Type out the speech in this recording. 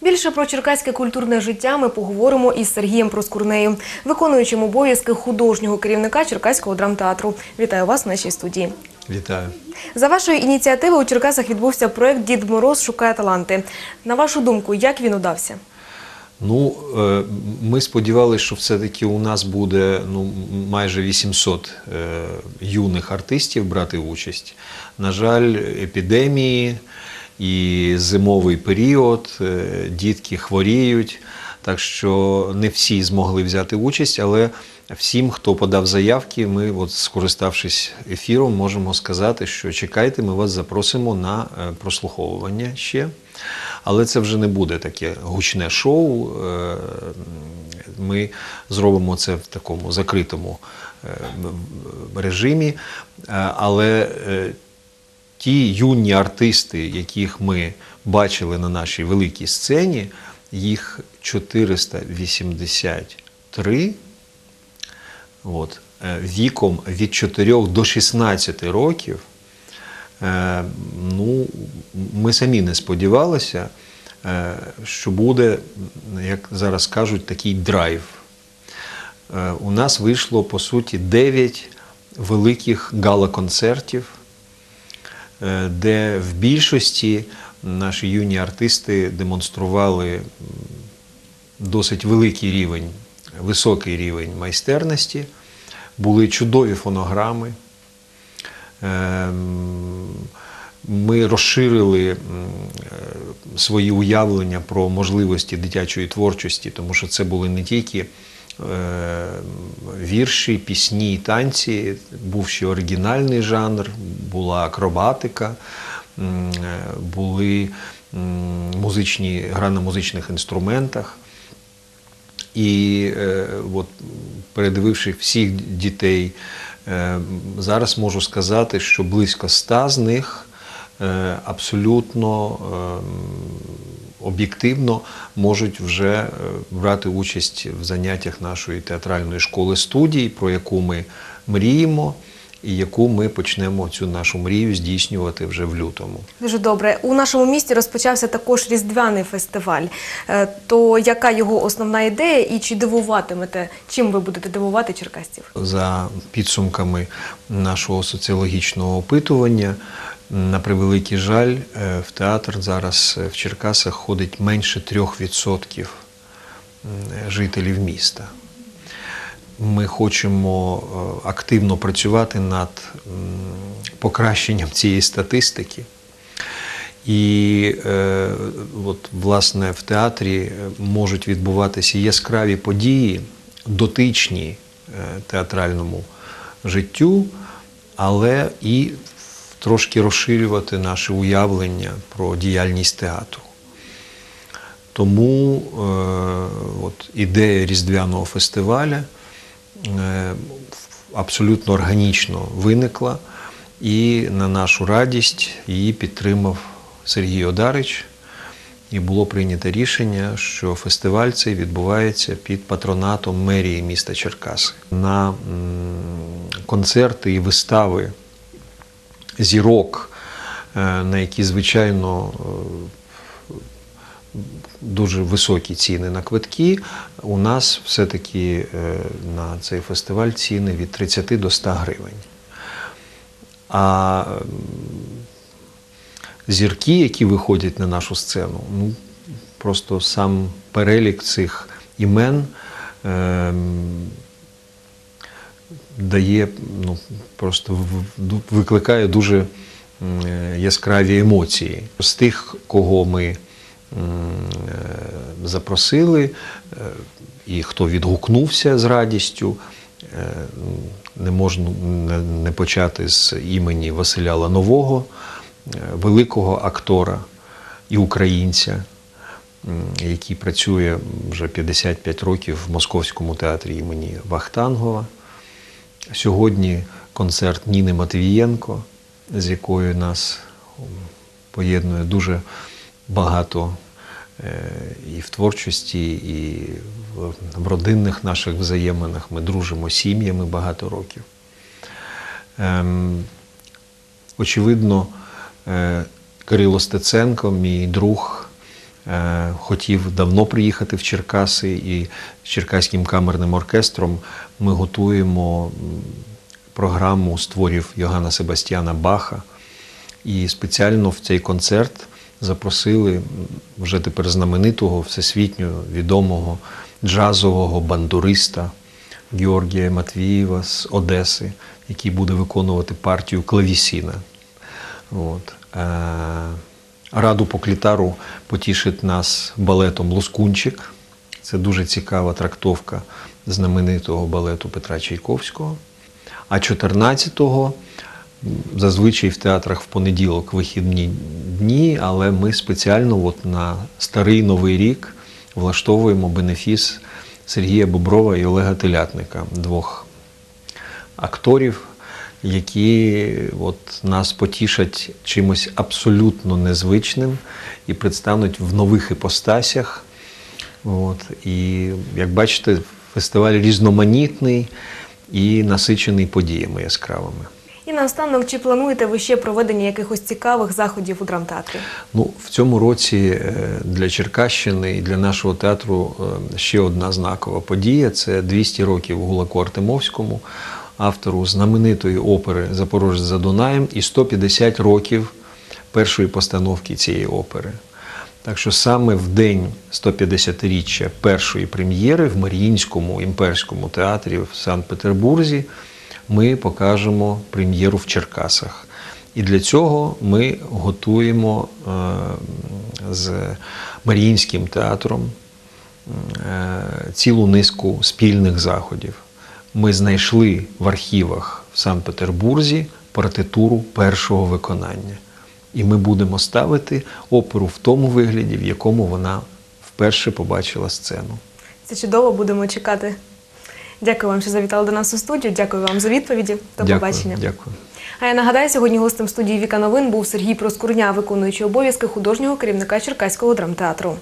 Більше про черкаське культурне життя ми поговоримо із Сергієм Проскурнею, виконуючим обов'язки художнього керівника Черкаського драмтеатру. Вітаю вас в нашій студії. Вітаю. За вашою ініціативою у Черкасах відбувся проект Дід Мороз шукає таланти. На вашу думку, як він удався? Ну, е, ми сподівалися, що все-таки у нас буде ну, майже 800 е, юних артистів брати участь. На жаль, епідемії і зимовий період, е, дітки хворіють, так що не всі змогли взяти участь, але всім, хто подав заявки, ми, от, скориставшись ефіром, можемо сказати, що чекайте, ми вас запросимо на е, прослуховування ще. Але це вже не буде таке гучне шоу. Е, Ми зробимо це в такому закритому режимі. Але ті юні артисти, яких ми бачили на нашій великій сцені, їх 483 от, е, віком від 4 до 16 років. Е, Ну, ми самі не сподівалися, е, що буде, як зараз кажуть, такий драйв. У нас вийшло по суті 9 великих гала-концертів, де в більшості наші юні артисти демонстрували досить великий рівень, високий рівень майстерності, були чудові фонограми. Ем, Ми розширили е, свої уявлення про можливості дитячої творчості, тому що це були не тільки е, вірші, пісні танці, був ще оригінальний жанр, була акробатика, е, були музичні, гра на музичних інструментах. І е, от, передививши всіх дітей, е, зараз можу сказати, що близько ста з них е, абсолютно е, об'єктивно можуть вже е, брати участь в заняттях нашої театральної школи студій, про яку ми мріємо, і яку ми почнемо цю нашу мрію здійснювати вже в лютому. Дуже добре. У нашому місті розпочався також різдвяний фестиваль. Е, То яка його основна ідея і чи дивуватимете? Чим ви будете дивувати черкасців? За підсумками нашого соціологічного опитування, на превеликий жаль, е, в театр зараз е, в Черкасах ходить менше 3% жителів міста. Ми хочемо е, активно працювати над покращенням цієї статистики. І е, от, власне в театрі е, можуть відбуватися яскраві події, дотичні е, театральному життю, але і трошки розширювати наше уявлення про діяльність театру. Тому е, от, ідея Різдвяного фестиваля е, абсолютно органічно виникла, і на нашу радість її підтримав Сергій Одарич. І було прийнято рішення, що фестиваль цей відбувається під патронатом мерії міста Черкаси. На концерти і вистави зірок, е, на які, звичайно, е, дуже високі ціни на квитки. У нас все-таки е, на цей фестиваль ціни від 30 до 100 гривень. А зірки, які виходять на нашу сцену, ну, просто сам перелік цих імен ем, дає, ну, просто викликає дуже е, яскраві емоції. З тих, кого ми е, запросили, е, і хто відгукнувся з радістю, не можна не- почати з імені Василя Ланового, великого актора і українця, який працює вже 55 років в Московському театрі імені Вахтангова. Сьогодні концерт Ніни Матвієнко, з якою нас поєднує дуже багато е, і в творчості, і в, родинних наших взаєминах. Ми дружимо сім'ями багато років. Ем, очевидно, е, Кирило Стеценко, мій друг, хотів давно приїхати в Черкаси, і з Черкаським камерним оркестром ми готуємо програму з творів Йоганна Себастьяна Баха. І спеціально в цей концерт запросили вже тепер знаменитого, всесвітньо відомого джазового бандуриста Георгія Матвієва з Одеси, який буде виконувати партію клавісіна. От. Раду по клітару потішить нас балетом Лоскунчик. Це дуже цікава трактовка знаменитого балету Петра Чайковського. А 14-го зазвичай в театрах в понеділок вихідні дні, але ми спеціально от на старий новий рік влаштовуємо бенефіс Сергія Боброва і Олега Телятника, двох акторів, які от нас потішать чимось абсолютно незвичним і предстануть в нових іпостасях. От. І як бачите, фестиваль різноманітний і насичений подіями яскравими. І наостанок, чи плануєте ви ще проведення якихось цікавих заходів у драмтеатрі? Ну, в цьому році е, для Черкащини і для нашого театру е, ще одна знакова подія це 200 років Гулаку Артемовському, автору знаменитої опери Запорожець за Дунаєм і 150 років першої постановки цієї опери. Так що саме в день 150-річчя першої прем'єри в Маріїнському імперському театрі в Санкт-Петербурзі ми покажемо прем'єру в Черкасах. І для цього ми готуємо е, з Маріїнським театром е, цілу низку спільних заходів. Ми знайшли в архівах в Санкт-Петербурзі партитуру першого виконання. І ми будемо ставити оперу в тому вигляді, в якому вона вперше побачила сцену. Це чудово, будемо чекати. Дякую вам, що завітали до нас у студію. Дякую вам за відповіді. До дякую, побачення. Дякую. А я нагадаю, сьогодні гостем студії Віка Новин був Сергій Проскурня, виконуючий обов'язки художнього керівника Черкаського драмтеатру.